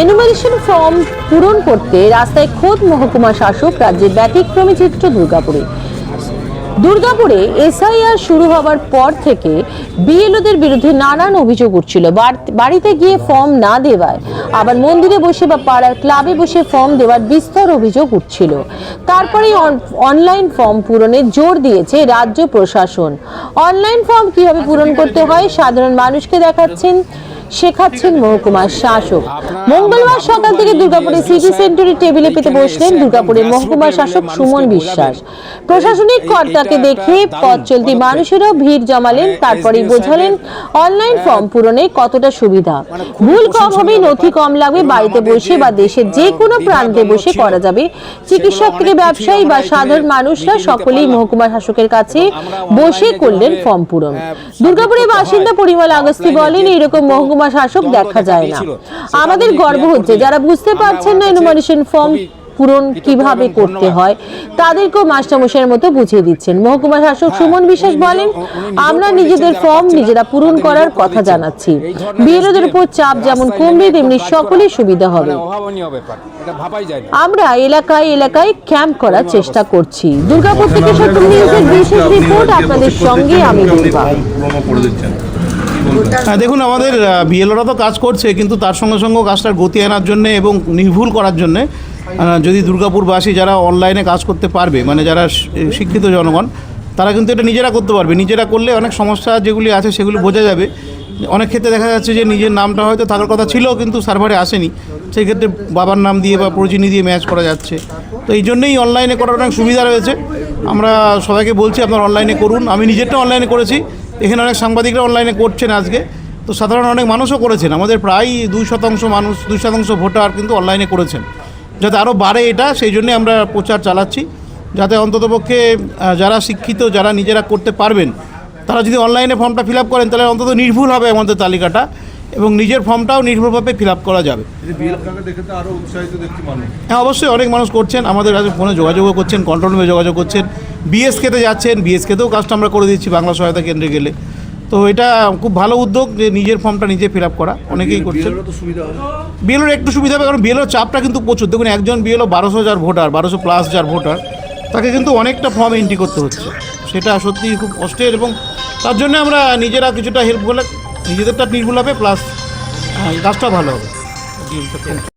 Enumeration form পূরণ করতে রাস্তায় খোদ মহকুমা শাসক রাজ্যের ব্যতিক্রমী চিত্র দুর্গাপুরে। দুর্গাপুরে এসআইআর শুরু হবার পর থেকে বিএলওদের বিরুদ্ধে নানান অভিযোগ উঠছিল। বাড়িতে গিয়ে ফর্ম না দেওয়ায়, আবার মন্দিরে বসে বা পাড়ার ক্লাবে বসে ফর্ম দেওয়ার বিস্তর অভিযোগ উঠছিল। তারপরে অনলাইন ফর্ম পূরণে জোর দিয়েছে রাজ্য প্রশাসন। অনলাইন ফর্ম কীভাবে পূরণ করতে হয়, সাধারণ মানুষকে দেখাচ্ছেন শেখাচ্ছেন মহকুমার শাসক। মঙ্গলবার সকাল থেকে দুর্গাপুরে সিটি সেন্টারে টেবিলে পেতে বসলেন দুর্গাপুরের মহকুমা শাসক সুমন বিশ্বাস। প্রশাসনিক কর্তাকে দেখে পথ চলতি মানুষেরও ভিড় জমালেন তারপরে বোঝালেন অনলাইন ফর্ম পূরণে কতটা সুবিধা। ভুল কম হবে নথি কম লাগবে বাড়িতে বসে বা দেশের যে কোনো প্রান্তে বসে করা যাবে। চিকিৎসক থেকে ব্যবসায়ী বা সাধারণ মানুষরা সকলেই মহকুমা শাসকের কাছে বসে করলেন ফর্ম পূরণ। দুর্গাপুরের বাসিন্দা পরিমল আগস্তি বলেন এইরকম মহকুমা শাসক দেখা যায় না। আমাদের গর্ব হচ্ছে যারা বুঝতে পারছেন না ইনুমারেশন ফর্ম পূরণ কীভাবে করতে হয় তাদেরকেও মাস্টারমশাইয়ের মতো বুঝিয়ে দিচ্ছেন। মহকুমা শাসক সুমন বিশ্বাস বলেন আমরা নিজেদের ফর্ম নিজেরা পূরণ করার কথা জানাচ্ছি। বিরোধের উপর চাপ যেমন কমবে তেমনি সকলের সুবিধা হবে। মানে যায় না। আমরা এলাকায় এলাকায় ক্যাম্প করার চেষ্টা করছি। দুর্গাপুর থেকে সত্য নিউজের বিশেষ রিপোর্ট আপনাদের সঙ্গে আমি দুর্গা হ্যাঁ দেখুন, আমাদের বিএলওরা তো কাজ করছে, কিন্তু তার সঙ্গে সঙ্গে কাজটার গতি আনার জন্য এবং নির্ভুল করার জন্যে যদি দুর্গাপুরবাসী যারা অনলাইনে কাজ করতে পারবে মানে যারা শিক্ষিত জনগণ, তারা কিন্তু এটা নিজেরা করতে পারবে। নিজেরা করলে অনেক সমস্যা যেগুলি আছে সেগুলি বোঝা যাবে। অনেক ক্ষেত্রে দেখা যাচ্ছে যে নিজের নামটা হয়তো থাকার কথা ছিল, কিন্তু সার্ভারে আসেনি। সেই ক্ষেত্রে বাবার নাম দিয়ে বা পরিচিনি দিয়ে ম্যাচ করা যাচ্ছে। তো এই জন্যেই অনলাইনে করার অনেক সুবিধা রয়েছে। আমরা সবাইকে বলছি, আপনারা অনলাইনে করুন। আমি নিজেরটা অনলাইনে করেছি। এখানে অনেক সাংবাদিকরা অনলাইনে করছেন আজকে। তো সাধারণ অনেক মানুষও করেছেন। আমাদের প্রায় দুই শতাংশ মানুষ দুই শতাংশ ভোটার কিন্তু অনলাইনে করেছেন। যাতে আরও বাড়ে এটা সেই জন্যে আমরা প্রচার চালাচ্ছি। যাতে অন্ততপক্ষে যারা শিক্ষিত যারা নিজেরা করতে পারবেন তারা যদি অনলাইনে ফর্মটা ফিল আপ করেন তাহলে অন্তত নির্ভুল হবে আমাদের তালিকাটা এবং নিজের ফর্মটাও নির্ভুলভাবে ফিল আপ করা যাবে। হ্যাঁ অবশ্যই অনেক মানুষ করছেন। আমাদের কাছে ফোনে যোগাযোগও করছেন কন্ট্রোল রুমে যোগাযোগ করছেন। বিএসকেতে যাচ্ছেন বিএসকেতেও কাজটা আমরা করে দিচ্ছি বাংলা সহায়তা কেন্দ্রে গেলে। তো এটা খুব ভালো উদ্যোগ যে নিজের ফর্মটা নিজে ফিল আপ করা অনেকেই হবে। বিএলওর একটু সুবিধা হবে কারণ বিএলওর চাপটা কিন্তু প্রচুর। দেখুন একজন বিএলও বারোশো যার ভোটার বারোশো প্লাস যার ভোটার তাকে কিন্তু অনেকটা ফর্ম এন্ট্রি করতে হচ্ছে। সেটা সত্যি খুব কষ্টের এবং তার জন্য আমরা নিজেরা কিছুটা হেল্প করলে নিজেদেরটা নির্ভুল হবে প্লাস কাজটা ভালো হবে।